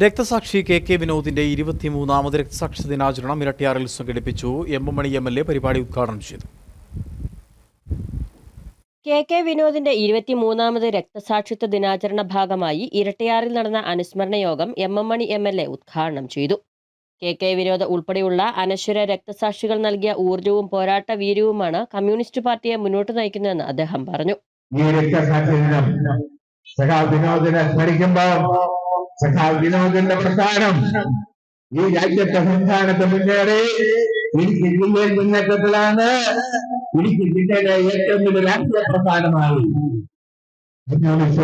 രക്തസാക്ഷി K K വിനോദിന്റെ ഇരുപത്തിമൂന്നാമത് രക്തസാക്ഷി ദിനാചരണം ഇരട്ടിയാറിൽ സംഘടിപ്പിച്ചു. M M Mani M L A പരിപാടി ഉദ്ഘാടനം ചെയ്തു. കെ കെ വിനോദിന്റെ ഇരുപത്തിമൂന്നാമത് രക്തസാക്ഷിത്വ ദിനാചരണ ഭാഗമായി ഇരട്ടിയാറിൽ നടന്ന അനുസ്മരണ യോഗം M M Mani M L A ഉദ്ഘാടനം ചെയ്തു. കെ കെ വിനോദ് ഉൾപ്പെടെയുള്ള അനശ്വര രക്തസാക്ഷികൾ നൽകിയ ഊർജവും പോരാട്ട വീര്യവുമാണ് കമ്മ്യൂണിസ്റ്റ് പാർട്ടിയെ മുന്നോട്ട് നയിക്കുന്നതെന്ന് അദ്ദേഹം പറഞ്ഞു. ഈ രക്തസാക്ഷി ദിനം വിനോദിന്റെ പ്രസ്ഥാനം. ഈ രാജ്യത്തെ സംസ്ഥാനത്ത് മുന്നേറി ഇടുക്കി ജില്ലയിൽ മുന്നേറ്റത്തിലാണ്. ഇടുക്കി ജില്ലയിലെ ഏറ്റവും വലിയ രാഷ്ട്രീയ പ്രസ്ഥാനമായി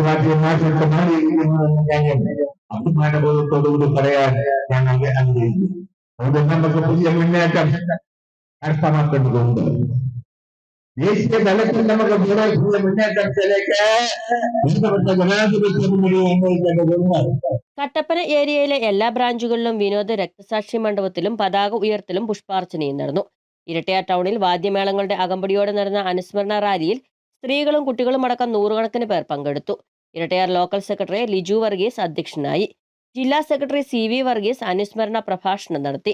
പാർട്ടി മാറ്റത്തെ മാറിയിരിക്കുന്നതെന്ന കാര്യം അഭിമാനബോധത്തോടുകൂടി പറയാൻ ഞാൻ ആഗ്ര- ആഗ്രഹിക്കുന്നു. അതുകൊണ്ട് നമുക്ക് പുതിയ മുന്നേറ്റം കരസ്ഥമാക്കേണ്ടതുണ്ട് ദേശീയ തലത്തിൽ നമുക്ക് പുതിയ മുന്നേറ്റത്തിലേക്ക് കട്ടപ്പന ഏരിയയിലെ എല്ലാ ബ്രാഞ്ചുകളിലും വിനോദ രക്തസാക്ഷി മണ്ഡപത്തിലും പതാക ഉയർത്തലും പുഷ്പാർച്ചനയും നടന്നു. ഇരട്ടയാർ ടൗണിൽ വാദ്യമേളങ്ങളുടെ അകമ്പടിയോടെ നടന്ന അനുസ്മരണ റാലിയിൽ സ്ത്രീകളും കുട്ടികളും അടക്കം നൂറുകണക്കിന് പേർ പങ്കെടുത്തു. ഇരട്ടയാർ ലോക്കൽ സെക്രട്ടറി ലിജു വർഗീസ് അധ്യക്ഷനായി. ജില്ലാ സെക്രട്ടറി സി വി വർഗീസ് അനുസ്മരണ പ്രഭാഷണം നടത്തി.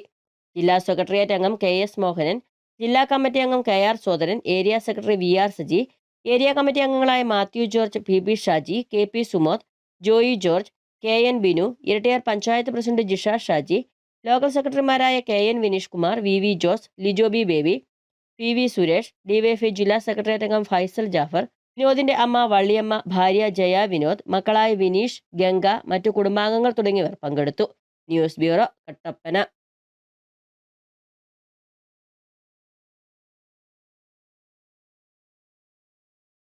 ജില്ലാ സെക്രട്ടേറിയറ്റ് അംഗം കെ എസ് മോഹനൻ ജില്ലാ കമ്മിറ്റി അംഗം K R Sodaran area secretary V R Saji area committee അംഗങ്ങളായ Mathew George P B Shaji K P Sumod Joy George K N Binu Erattayar panchayat president Jisha Shaji local സെക്രട്ടറിമാരായ K N Vineesh Kumar V V Jose Lijobi Baby P V Suresh DYFI ജില്ലാ secretariat അംഗം ഫൈസൽ ജാഫർ വിനോദിന്റെ അമ്മ വള്ളിയമ്മ ഭാര്യ ജയ വിനോദ് മക്കളായ വിനീഷ് ഗംഗ മറ്റു കുടുംബാംഗങ്ങൾ തുടങ്ങിയവർ പങ്കെടുത്തു. News bureau Kattappana.